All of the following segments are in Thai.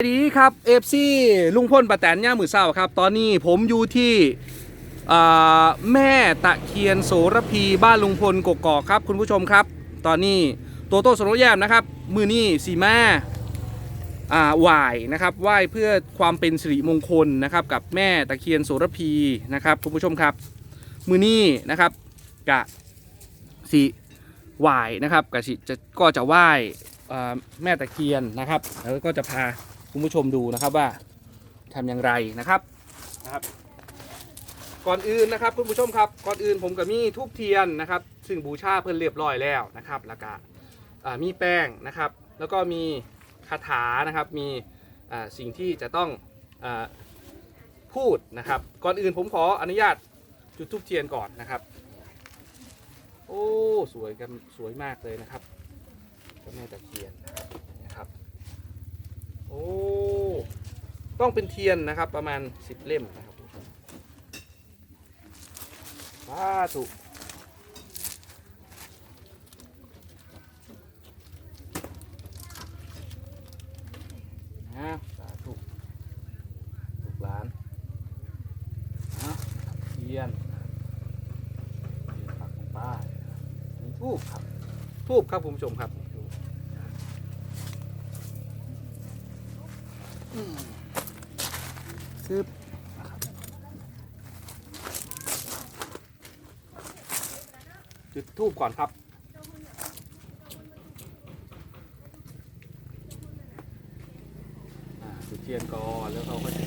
สวัสดีครับเอฟซีลุงพลป้าแตนย่ามือเศร้าครับ ตอนนี้ผมอยู่ที่แม่ตะเคียนโสระพีบ้านลุงพลกกอกครับ คุณผู้ชมครับ ตอนนี้โตโตสโนแยมนะครับ มือนี่สีแม่ไหวนะครับไหวเพื่อความเป็นสิริมงคลนะครับ กับแม่ตะเคียนโสระพีนะครับ คุณผู้ชมครับ มือนี่นะครับกะสีไหวนะครับกะสิจะก็จะไหวแม่ตะเคียนนะครับ แล้วก็จะพา คุณผู้ชมดูนะครับว่าทำอย่างไรนะครับนะครับ ก่อนอื่นนะครับคุณผู้ชมครับ ก่อนอื่นผมกับมีทูบเทียนนะครับ ซึ่งบูชาเพื่อนเรียบร้อยแล้วนะครับแล้วก็อ่ามีแป้งนะครับ แล้วก็มีคาถานะครับ มีสิ่งที่จะต้องอพูดนะครับ ก่อนอื่นผมขออนุญาตจุดทูบเทียนก่อนนะครับ โอ้ สวยกันสวยมากเลยนะครับเจ้าแม่ตะเคียน โอ้ต้องเป็นเทียนนะครับประมาณ 10 เล่มนะครับสาธุนะสาธุลูกหลานนะเทียนเทียนปักลงไปอันนี้ทูบครับทูบครับคุณผู้ชมครับ ซึบจุดทูบก่อนครับอ่าจุดเทียนก่อนแล้วเราก็จะ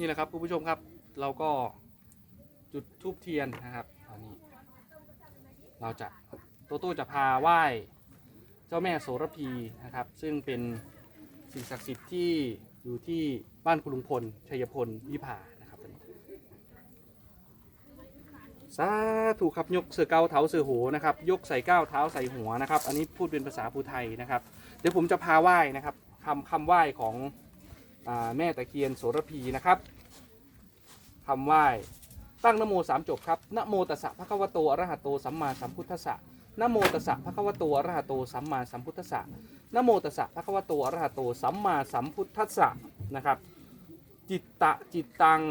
นี่แหละครับคุณผู้ชมครับ เราก็จุดทูบเทียนนะครับตอนนี้ เราจะโตโต้จะพาไหว้เจ้าแม่โสระพีนะครับ ซึ่งเป็นสิ่งศักดิ์สิทธิ์ที่อยู่ที่บ้านคุณลุงพลชัยพลวิภานะครับสาธุครับยกเสือเก้าเท้าเสือโหนะครับ ยกใส่ก้าวเท้าใส่หัวนะครับ อันนี้พูดเป็นภาษาภูไทยนะครับ เดี๋ยวผมจะพาไหว้นะครับคำคำไหว้ของ แม่ตะเคียนโสระพีนะครับคำไหว้ตั้งนโมสามจบครับนโมตัสสะภะคะวะโตอระหะโตสัมมาสัมพุทธัสสะนโมตัสสะภะคะวะโตอระหะโตสัมมาสัมพุทธัสสะนโมตัสสะภะคะวะโตอระหะโตสัมมาสัมพุทธัสสะนะครับ จิตตะจิตตัง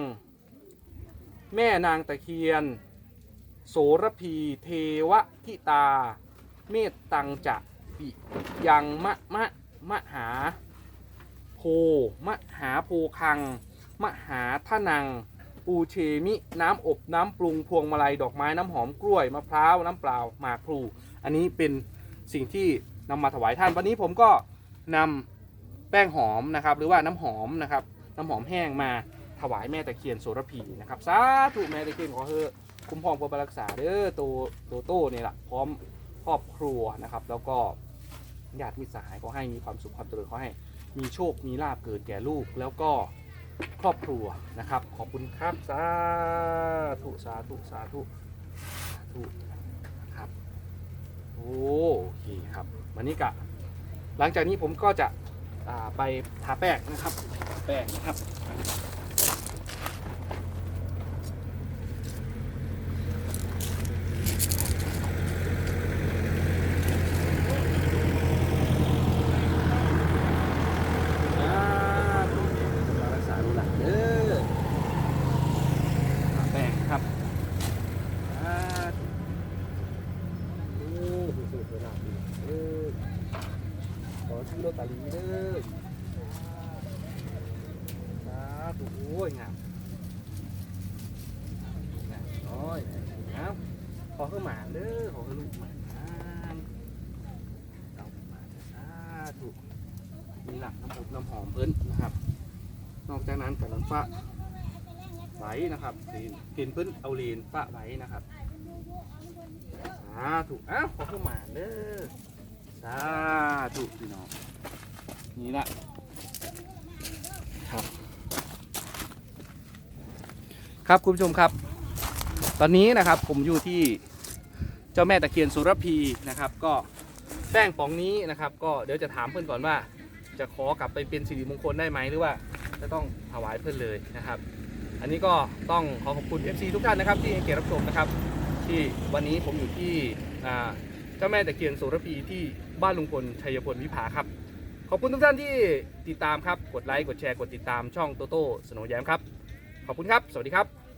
แม่นางตะเคียน โสระพีเทวทิตา เมตตังจะปิยังมะมะมหา โพมหาโพคัง มหาทนัง ปูเชมิ น้ำอบน้ำปรุงพวงมาลัยดอกไม้น้ำหอมกล้วยมะพร้าวน้ำเปล่าหมากพลู อันนี้เป็นสิ่งที่นำมาถวายท่าน วันนี้ผมก็นำแป้งหอมนะครับ หรือว่าน้ำหอมนะครับ น้ำหอมแห้งมาถวายแม่ตะเคียนโสระพีนะครับสาธุแม่ตะเคียนขอเธอคุ้มครองปกปักรักษาเด้อโตโตโต้เนี่ยแหละพร้อมครอบครัวนะครับ แล้วก็ ญาติมิตรสหายเขาให้มีความสุขความเจริญเขาให้ มีโชคมีลาบเกิดแก่ลูกแล้วก็ครอบครัวนะครับ ขอบคุณครับสาธุสาธุสาธุสาธุครับโอเคครับวันนี้กะหลังจากนี้ผมก็จะไปทาแป้งนะครับ แป้งนะครับ สาธุรักษาดูหลังเด้อแป้งครับสาธุโอ้สุดๆเลยนะ เอขอชื่อโรตาลีเด้อสาธุโอ้ยงามงามน้อยงามขอขึ้นมาเด้อขอขึ้นลูกมาเอามาสาธุมีหลักน้ำอบน้ำหอมเพิ่นนะครับ นอกจากนั้นกับน้ำฟ้าไว้นะครับเห็นเห็นเพิ่นเอาเลนฟ้าไว้นะครับสาธุอ้าวขอเข้ามาเด้อ สาธุพี่น้องนี่ละครับ ครับคุณผู้ชมครับ ตอนนี้นะครับผมอยู่ที่เจ้าแม่ตะเคียนสุรพีนะครับ ก็แป้งป๋องนี้นะครับ ก็เดี๋ยวจะถามเพื่อนก่อนว่า จะขอกลับไปเป็นสิริมงคลได้ไหมหรือว่าจะต้องถวายเพื่อนเลยนะครับ อันนี้ก็ต้องขอขอบคุณ FC ทุกท่านนะครับที่ให้เกียรติรับชมนะครับ ที่วันนี้ผมอยู่ที่อ่า เจ้าแม่ตะเคียนสุรพีที่บ้านลุงพลชัยพลวิภาครับ ขอบคุณทุกท่านที่ติดตามครับ กดไลค์ กดแชร์ กดติดตามช่องโตโต้สโนว์แยมครับ ขอบคุณครับ สวัสดีครับ